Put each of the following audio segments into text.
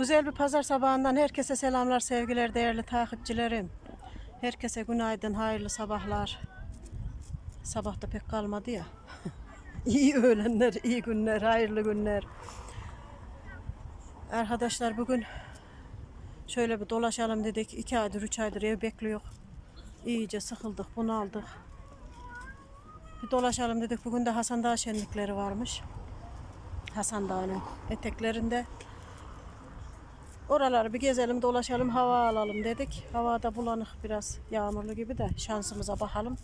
Güzel bir pazar sabahından herkese selamlar, sevgiler, değerli takipçilerim. Herkese günaydın, hayırlı sabahlar. Sabah da pek kalmadı ya. iyi öğlenler, iyi günler, hayırlı günler. Arkadaşlar bugün şöyle bir dolaşalım dedik. İki aydır, üç aydır ev bekliyor. İyice sıkıldık, bunaldık. Bir dolaşalım dedik. Bugün de Hasan Dağ şenlikleri varmış. Hasan Dağı'nın eteklerinde. Oraları bir gezelim, dolaşalım, hava alalım dedik. Havada bulanık biraz yağmurlu gibi de şansımıza bakalım.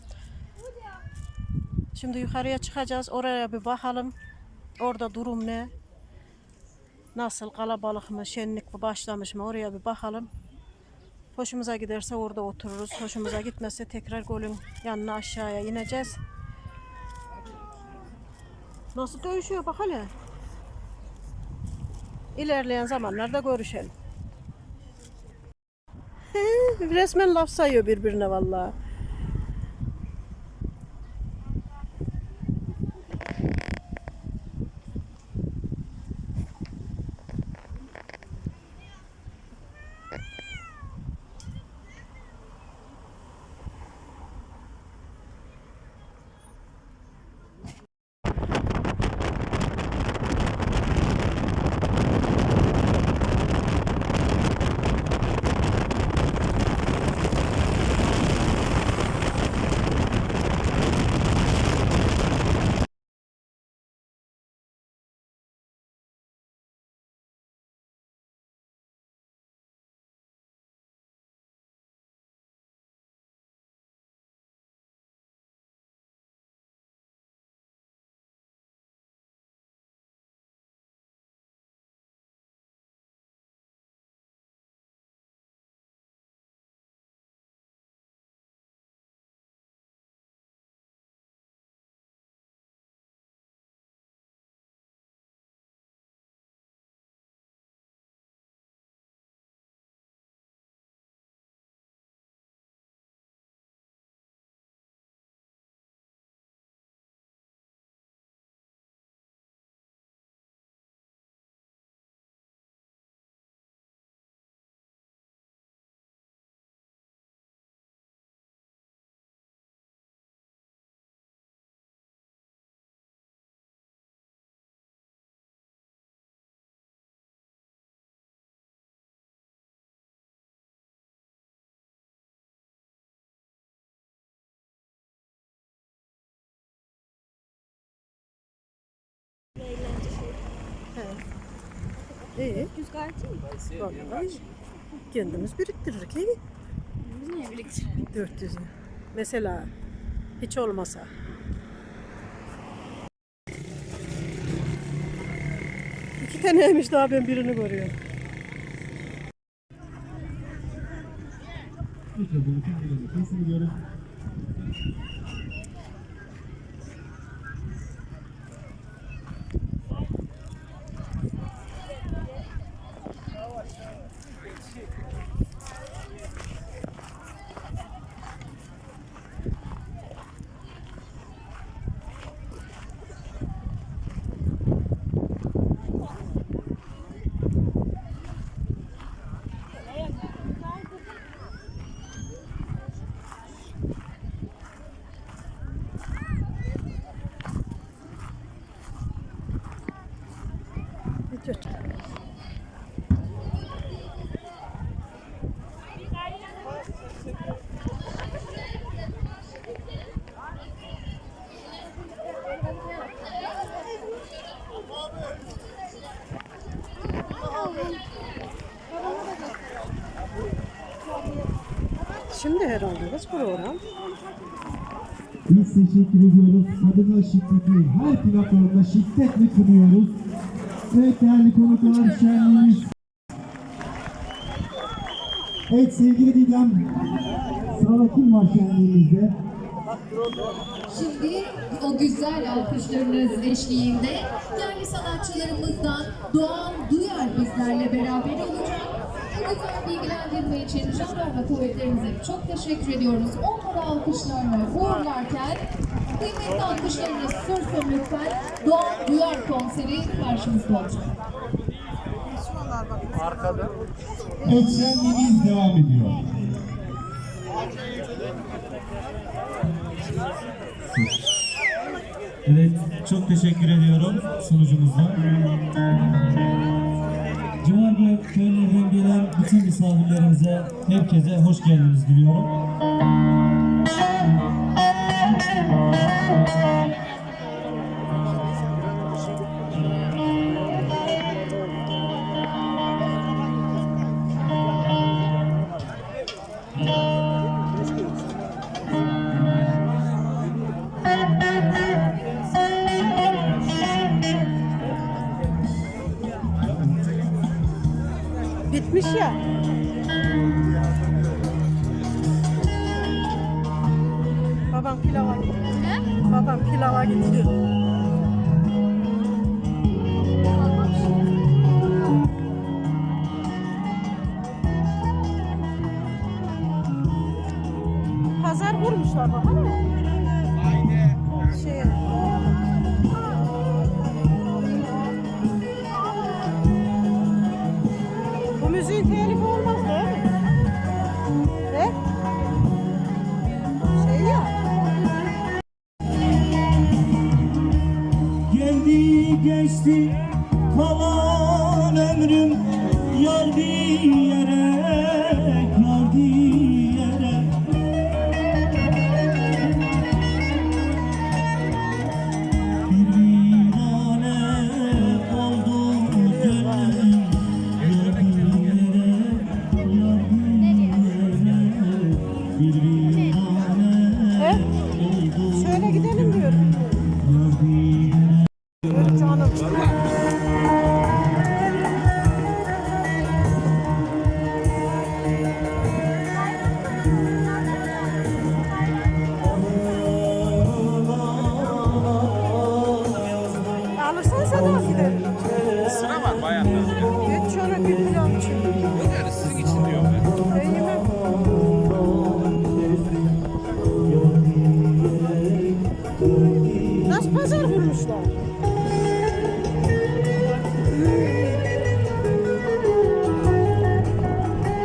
Şimdi yukarıya çıkacağız. Oraya bir bakalım. Orada durum ne? Nasıl kalabalık mı, şenlik mi başlamış mı? Oraya bir bakalım. Hoşumuza giderse orada otururuz. Hoşumuza gitmezse tekrar golün yanına aşağıya ineceğiz. Nasıl dövüşüyor bak hele. İlerleyen zamanlarda görüşelim. Resmen laf sayıyor birbirine vallahi. İyi. Düz gayet iyi. Vallahi kendimiz biriktiririk iyi. Biz niye biriktirelim? 400'ü. Mesela hiç olmasa. İki taneymiş daha ben birini görüyorum. Kesin Dur. Şimdi herhalde kız program. Biz teşekkür ediyoruz. Kadına şiddeti her platformda şiddetle kınıyoruz. Evet değerli konuklar şenliğimiz. Evet sevgili Didem. Sırada kim var şenliğimizde? Şimdi o güzel alkışlarınız eşliğinde değerli sanatçılarımızdan Doğan Duyar bizlerle beraber olacak. Bu güzel bilgilendirme için jandarma kuvvetlerimize çok teşekkür ediyoruz. Onları alkışlarla uğurlarken kıymetli alkışlarınız sürsün lütfen. Doğan Duyar konseri karşımızda olacak. Evet şenliğimiz devam ediyor. Evet, çok teşekkür ediyorum Civarlı köylerinden gelen bütün misafirlerimize, herkese hoş geldiniz diliyorum. Bitmiş ya. Babam pilava gidiyor. Babam pilava gidiyor. Pazar kurmuşlar bakalım. Pazar kurmuşlar?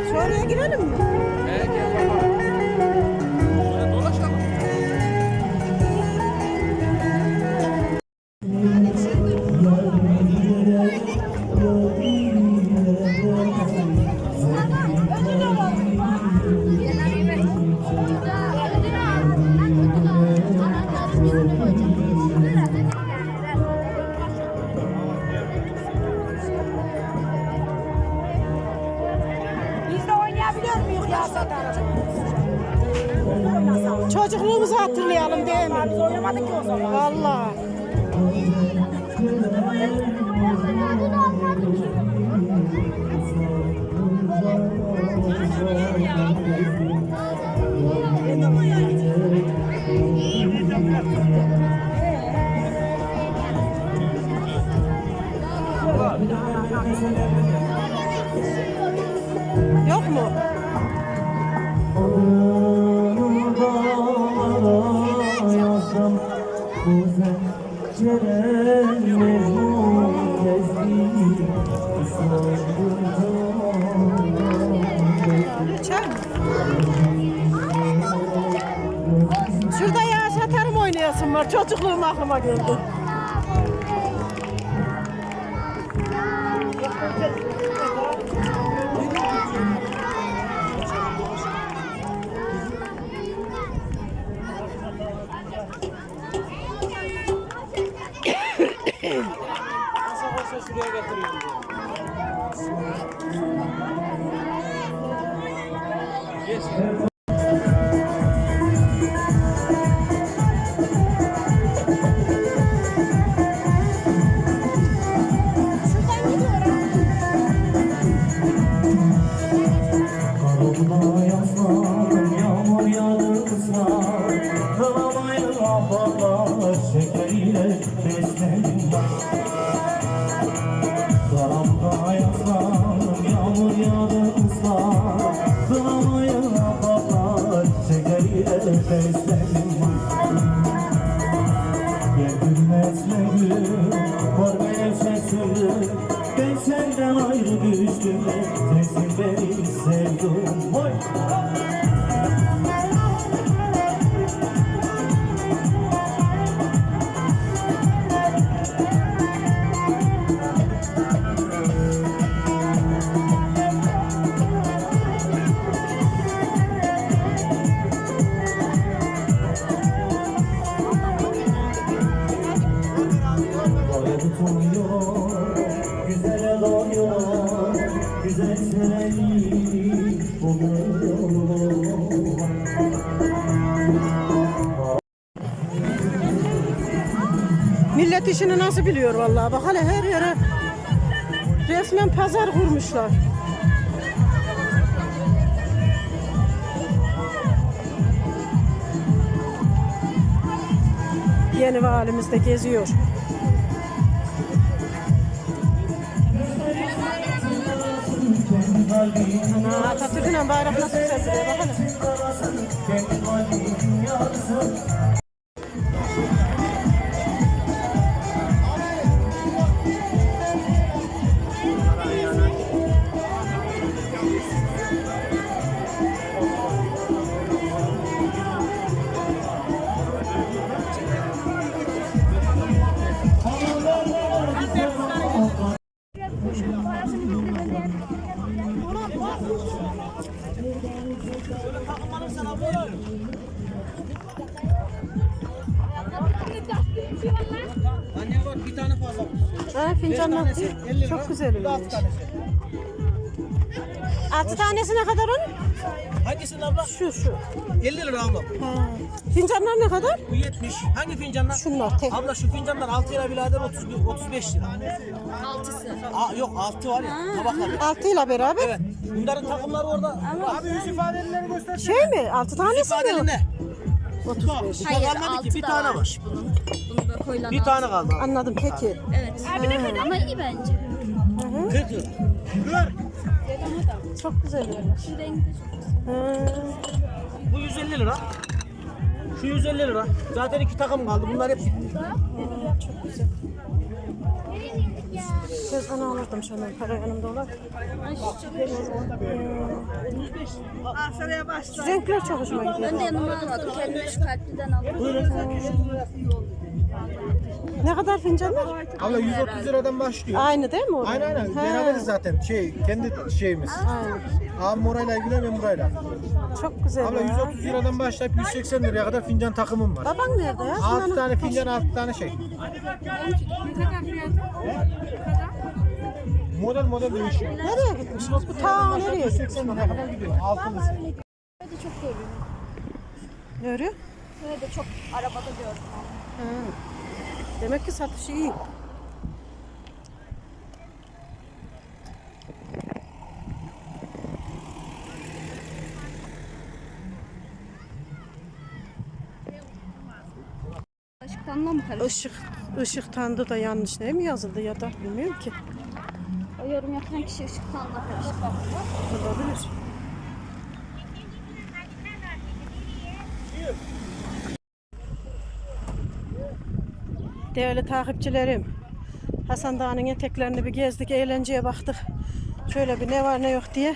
Şuraya girelim mi? Çocukluğum aklıma geldi. Nasıl sürü Ben senden ayrı düştüm Teksin beni sevdum Oy! Pazar kurmuşlar. Yeni valimiz de geziyor. Ana Atatürk'ün bayrak nasıl güzel duruyor Anne bak bir tane fazla. Ha, fincanlar çok güzel olmuş. Altı tanesi ne kadar onun? Hangisinin abla? Şu şu. 50 lira abla. Ha. Fincanlar ne kadar? Bu 70. Hangi fincanlar? Şunlar tek. Abla şu fincanlar 6 lira birader 30, 35 lira. Altısı. Aa, yok 6 var ya tabaklar. Altıyla beraber. Evet. Bunların takımları orada. Abi yüz ifadelerini göster. Şey mi? Altı tanesi mi? İfadeli ne? 35. Hayır, kalmadı ki bir tane var. bunun. Bunu böyle koyulan Bir tane kaldı. Anladım peki. Evet. Ama iyi bence. 40 lira. Çok güzel. Şu renk de çok güzel. Bu 150 lira. Şu 150 lira. Zaten iki takım kaldı. Bunlar hep Gözden alırdım şunu. Para yanımda olur. Şu renkler çok hoşuma gidiyor. Ben de yanıma almadım. Kendime şu kalpliden aldım. Ne kadar fincanlar? Abla 130 liradan başlıyor. Aynı değil mi o? Aynen aynen. Beraberiz zaten. Şey kendi şeyimiz. Aynen. Abim orayla ilgileniyor ben burayla. Çok güzel Abla ya. 130 liradan başlayıp 180 liraya kadar fincan takımım var. Baban nerede ya? 6 Şunların- tane fincan 6 tane şey. Model model değişiyor. Nereye gitmişsiniz? Bu ta nereye gitmiş? 180 liraya kadar gidiyor. Böyle çok görüyorum. Ne örüyor? Böyle de çok arabada gördüm. Ha. Demek ki satışı iyi. Işıktanla mı karıştı? Işık, ışıktandı da yanlış değil mi yazıldı ya da bilmiyorum ki. O yorum yapan kişi ışıktanla karıştı. Olabilir. Değerli takipçilerim, Hasan Dağı'nın eteklerini bir gezdik, eğlenceye baktık. Şöyle bir ne var ne yok diye.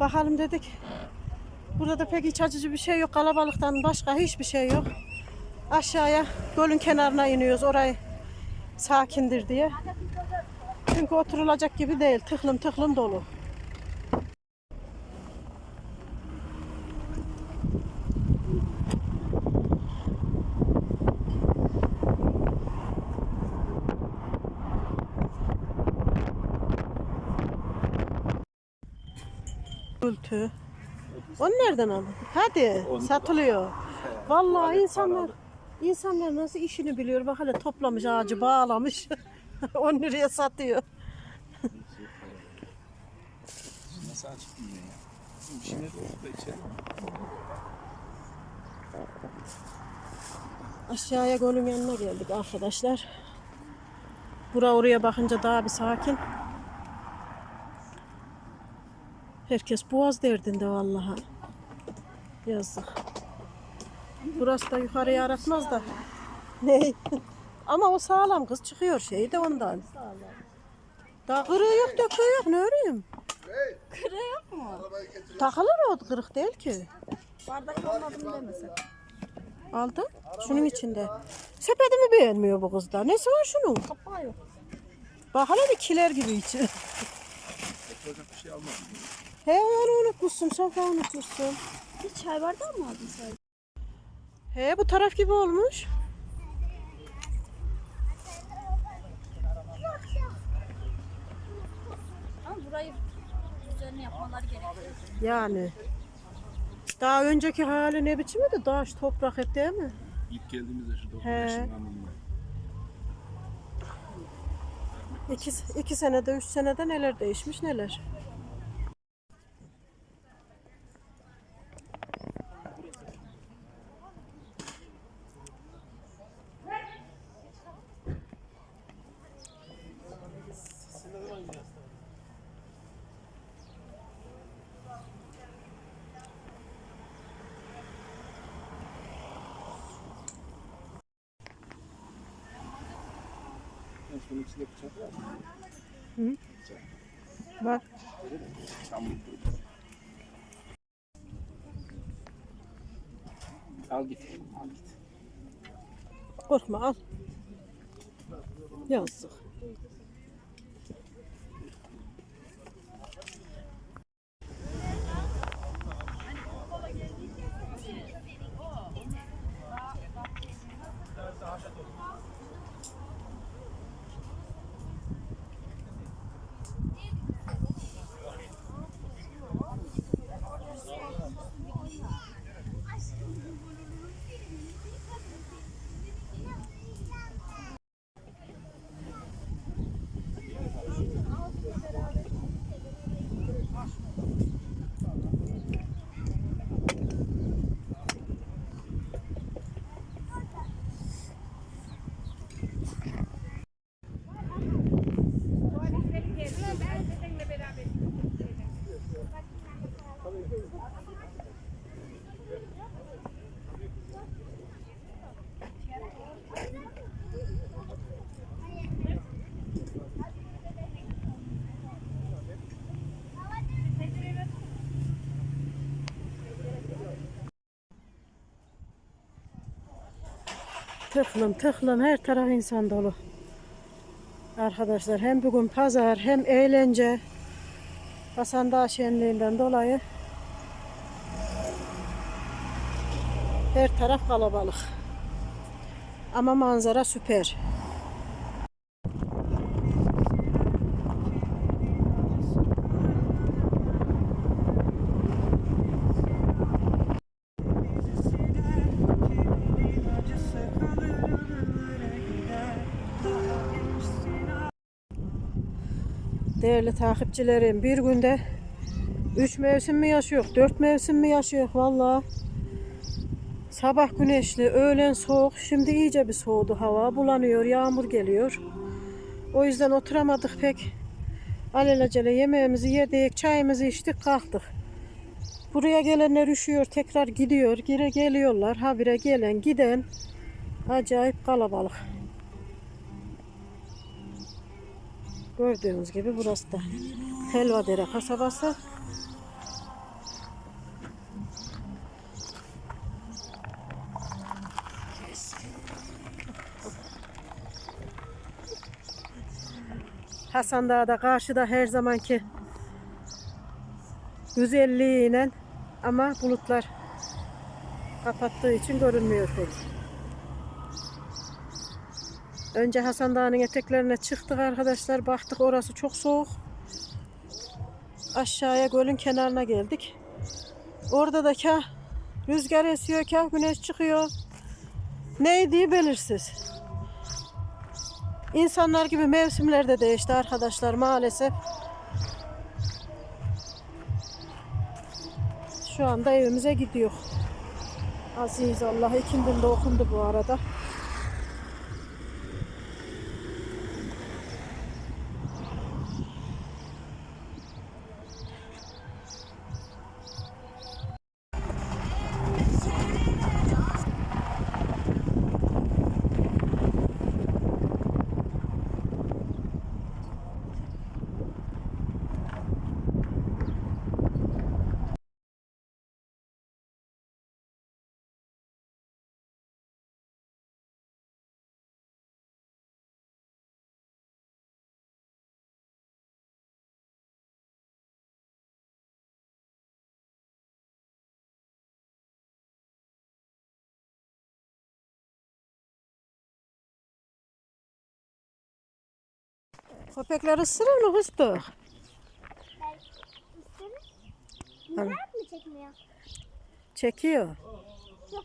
Bakalım dedik. Burada da pek iç açıcı bir şey yok. Kalabalıktan başka hiçbir şey yok. Aşağıya gölün kenarına iniyoruz. Orayı sakindir diye. Çünkü oturulacak gibi değil. Tıklım tıklım dolu. Gültü. Onu nereden aldın? Hadi satılıyor. Vallahi insanlar insanlar nasıl işini biliyor. Bak hele toplamış ağacı bağlamış. 10 liraya satıyor. Aşağıya gölün yanına geldik arkadaşlar. Bura oraya bakınca daha bir sakin. Herkes boğaz derdinde vallahi. Yazık. Burası da yukarıya aratmaz da. Ne? Ama o sağlam kız çıkıyor şey de ondan. Daha kırığı yok döküğü yok ne öreyim? Takılır o kırık değil ki. Bardak almadım demesek. Aldım. Şunun içinde. Sepetimi beğenmiyor bu kız da. Nesi var şunun? Kapağı yok. Bak hele bir kiler gibi içi. He onu unutmuşsun. Sofa unutmuşsun. Bir çay bardağı mı aldın sadece? He bu taraf gibi olmuş. Ama burayı üzerine yapmaları gerekiyor. Yani. Daha önceki hali ne biçimdi? Taş, toprak hep değil mi? İlk geldiğimizde şu dokuz He. İki, iki senede, üç senede neler değişmiş neler. Son içinde bıçak var. Bak. Çamur. Al git. Al git. Korkma al. Yazık. Tıklım tıklım her taraf insan dolu. Arkadaşlar hem bugün pazar hem eğlence. Hasan Dağ şenliğinden dolayı her taraf kalabalık. Ama manzara süper. Değerli takipçilerim bir günde üç mevsim mi yaşıyor, dört mevsim mi yaşıyor valla. Sabah güneşli, öğlen soğuk, şimdi iyice bir soğudu hava, bulanıyor, yağmur geliyor. O yüzden oturamadık pek. Alelacele yemeğimizi yedik, çayımızı içtik, kalktık. Buraya gelenler üşüyor, tekrar gidiyor, geri geliyorlar. Habire gelen, giden acayip kalabalık. Gördüğünüz gibi burası da Helvadere kasabası. Hasan Dağ'da karşıda her zamanki güzelliğiyle ama bulutlar kapattığı için görünmüyor pek. Önce Hasan Dağı'nın eteklerine çıktık arkadaşlar. Baktık orası çok soğuk. Aşağıya gölün kenarına geldik. Orada da kah rüzgar esiyor, kah güneş çıkıyor. Neydi belirsiz. İnsanlar gibi mevsimler de değişti arkadaşlar maalesef. Şu anda evimize gidiyor. Aziz Allah ikindinde okundu bu arada. Köpekler ısırır mı fıstık? Bunlar mı çekmiyor? Çekiyor. Yok,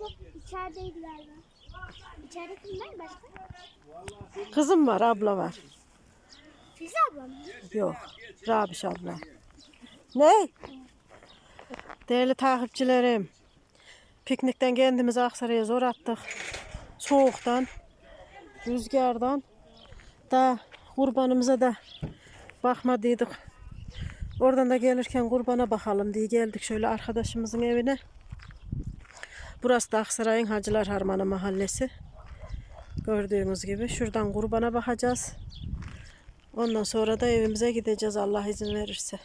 yok içerideydi galiba. İçeride kimler başka? Kızım var, abla var. Fize ablam mı? Yok. Rabiş abla. Ne? Değerli takipçilerim. Piknikten kendimizi Aksaray'a zor attık. Soğuktan, rüzgardan. Da kurbanımıza da bakmadıydık. Oradan da gelirken kurbana bakalım diye geldik şöyle arkadaşımızın evine. Burası da Aksaray'ın Hacılar Harmanı mahallesi. Gördüğünüz gibi şuradan kurbana bakacağız. Ondan sonra da evimize gideceğiz Allah izin verirse.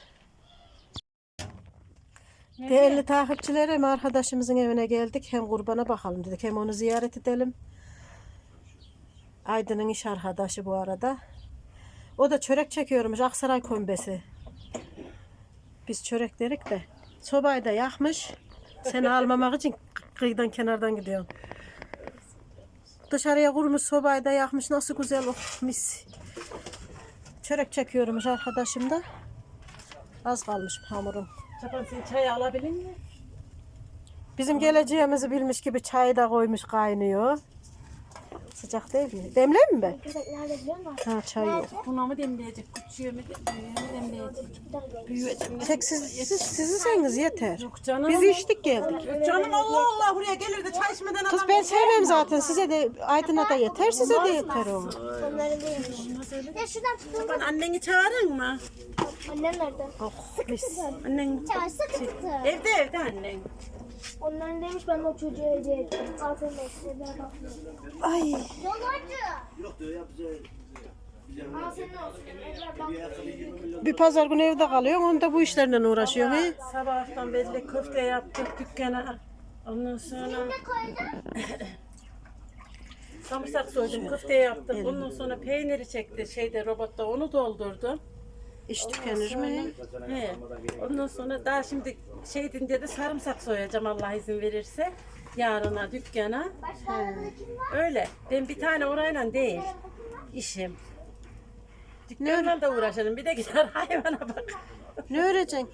Değerli takipçilerim arkadaşımızın evine geldik. Hem kurbana bakalım dedik hem onu ziyaret edelim. Aydın'ın iş arkadaşı bu arada. O da çörek çekiyormuş Aksaray kombesi. Biz çörek derik de. Sobayı da yakmış. Seni almamak için kıyıdan kenardan gidiyorum. Dışarıya kurmuş sobayı da yakmış. Nasıl güzel oh mis. Çörek çekiyormuş arkadaşım da. Az kalmış hamurum. Çapan sen çay alabilir mi? Bizim geleceğimizi bilmiş gibi çayı da koymuş kaynıyor. Sıcak değil mi? Demleyeyim mi ben? Köpekler de biliyor musun? Ha çay yok. Buna mı demleyecek? Küçüğü mü demleyecek? Büyüyecek. Tek siz, siz, sizseniz yeter. canım. Biz içtik geldik. Canım Allah Allah buraya gelir de çay içmeden Kız ben sevmem zaten. Size de Aydın'a da yeter. Size de yeter o. Ya şuradan tutun. Ben anneni çağırın mı? Annem nerede? Oh mis. Annen Çağırsa çıktı. evde evde annen. Onların demiş ben o çocuğa hediye ettim. Altın beklediğine bakmıyorum. Ay. Yolacı. Yok diyor ya bize. Al senin olsun. Ebrar bak. Bir pazar günü evde kalıyorsun. Onda bu işlerle uğraşıyorsun. He? Sabahtan beri köfte yaptık dükkana. Ondan sonra Ne koydun? samırsak soydum köfte yaptık. Ondan sonra peyniri çekti şeyde robotta onu doldurdum. İş tükenir mi? He. Ondan sonra daha şimdi şey dedi sarımsak soyacağım Allah izin verirse. Yarına dükkana. Öyle. Ben bir tane orayla değil. işim. Dükkanla da uğraşırım. Bir de gider hayvana bak. Ne öğreceksin?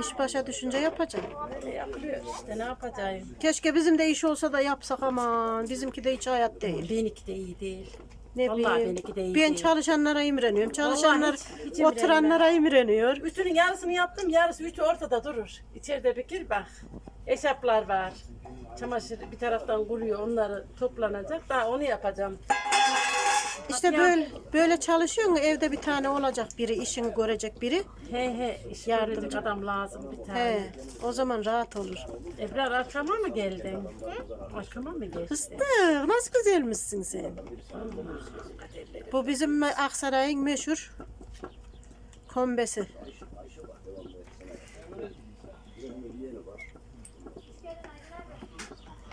İş başa düşünce yapacaksın. Ne yapılıyor işte ne yapacağım. Keşke bizim de iş olsa da yapsak ama bizimki de hiç hayat değil. Benimki de iyi değil. Ne Vallahi bileyim. benimki de iyi Ben değil. çalışanlara imreniyorum. Çalışanlar hiç- hiç oturanlara imreniyor. Ütünün yarısını yaptım. Yarısı ütü ortada durur. İçeride bir gir bak. Eşaplar var. Çamaşır bir taraftan kuruyor. Onları toplanacak. Daha onu yapacağım. İşte böyle böyle çalışıyorsun evde bir tane olacak biri işini görecek biri. He he. iş Yardımcı. görecek adam lazım bir tane. He, o zaman rahat olur. Ebrar arkama mı geldin? Arkama mı geçtin? Fıstık nasıl güzelmişsin sen. Bu bizim Aksaray'ın meşhur kombesi.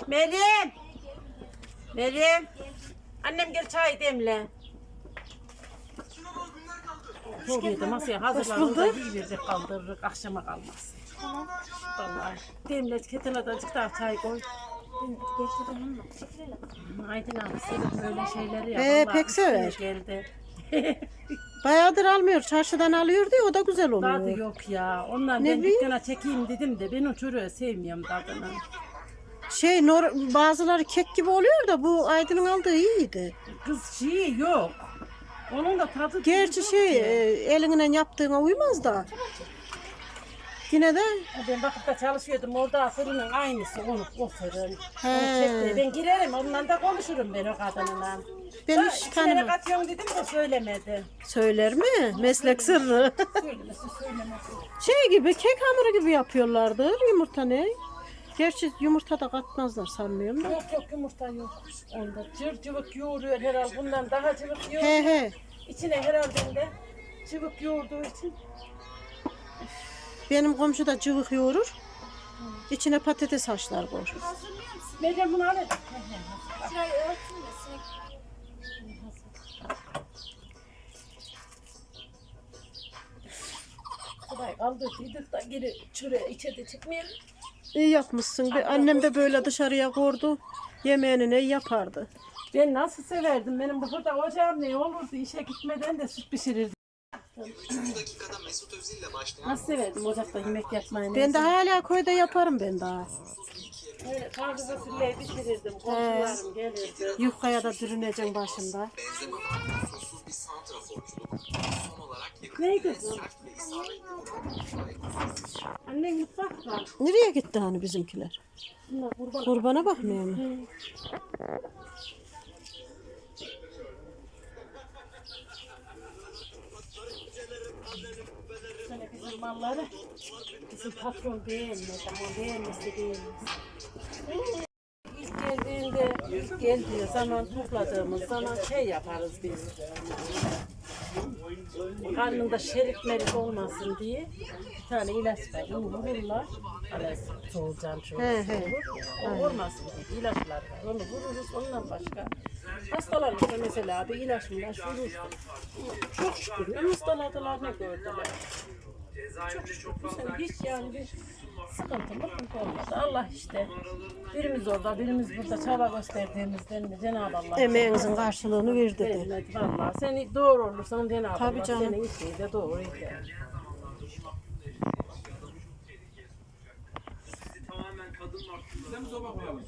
Meryem! Meryem! Annem gel çay demle. Oraya masaya hazırlar. Orada yiyiverecek kaldırırız. Akşama kalmaz. Vallahi. Demle ketine de azıcık daha çay koy. Aydın abi senin böyle şeyleri ya. Vallahi pek üstüne sever. Geldi. Bayağıdır almıyor. Çarşıdan alıyor diye o da güzel Tadı oluyor. yok ya. Ondan Ne ben bileyim? dükkana çekeyim dedim de ben o çoruğu sevmiyorum tadını. Şey nor bazıları kek gibi oluyor da bu Aydın'ın aldığı iyiydi. Kız şey yok. Onun da tadı Gerçi yok şey ki. e, elinden yaptığına uymaz da. Yine de Ben bakıp da çalışıyordum orada fırının aynısı onu o fırın. He. Onu çekti. Ben girerim onunla da konuşurum ben o kadınla. ben hiç içine tanımam. katıyorsun dedim de söylemedi. Söyler mi? Meslek sırrı. Söylemesi söylemedi. şey gibi kek hamuru gibi yapıyorlardır yumurta ne? Gerçi yumurta da katmazlar sanmıyorum da. Yok yok yumurta yok. Onda cır cıvık yoğuruyor herhalde. Bundan daha cıvık yoğuruyor. He he. İçine herhalde de cıvık yoğurduğu için. Benim komşu da cıvık yoğurur. İçine patates haşlar koyar. Meryem bunu al hadi. Şurayı örtün de sinek. Kolay kaldırdıydık da geri şuraya içeride çıkmayalım. İyi yapmışsın. Bir Annem de böyle dışarıya koydu. Yemeğini ne yapardı. Ben nasıl severdim. Benim bu burada ocağım ne olurdu işe gitmeden de süt pişirirdim. Nasıl severdim ocakta yemek yapmayı. Ben de hala köyde yaparım ben daha. Öyle taze fasulyeyi pişirirdim. Komşularım gelirdi. Yufkaya da dürüneceğim başında. Ne kızım? Annen mutfakta. Nereye gitti hani bizimkiler? Bunlar kurban. Kurbana bakmıyor mu? Şöyle bizim malları bizim patron beğenmez ama beğenmesi beğenmez. İlk geldiği zaman topladığımız zaman şey yaparız biz. Karnında şerit merit olmasın diye bir tane ilaç. Onu vururlar. Hani soğucan çok He. O olmasın diye ilaçlar var. Onu vururuz. Ondan başka hastalanırsa mesela bir ilaç ilaç vururuz. Çok şükür ne hastaladılar ne gördüler. Çok şükür bu sene hiç yani bir sıkıntı mıkıntı olmadı. Allah işte birimiz orada birimiz burada çaba gösterdiğimizden de Cenab-ı Allah Emeğinizin karşılığını verdi de. Vermedi valla. Seni doğru olursan Cenab-ı Tabii Allah canım. seni işi de doğru eder. Tamamen kadın var. Bize mi soba koyalım?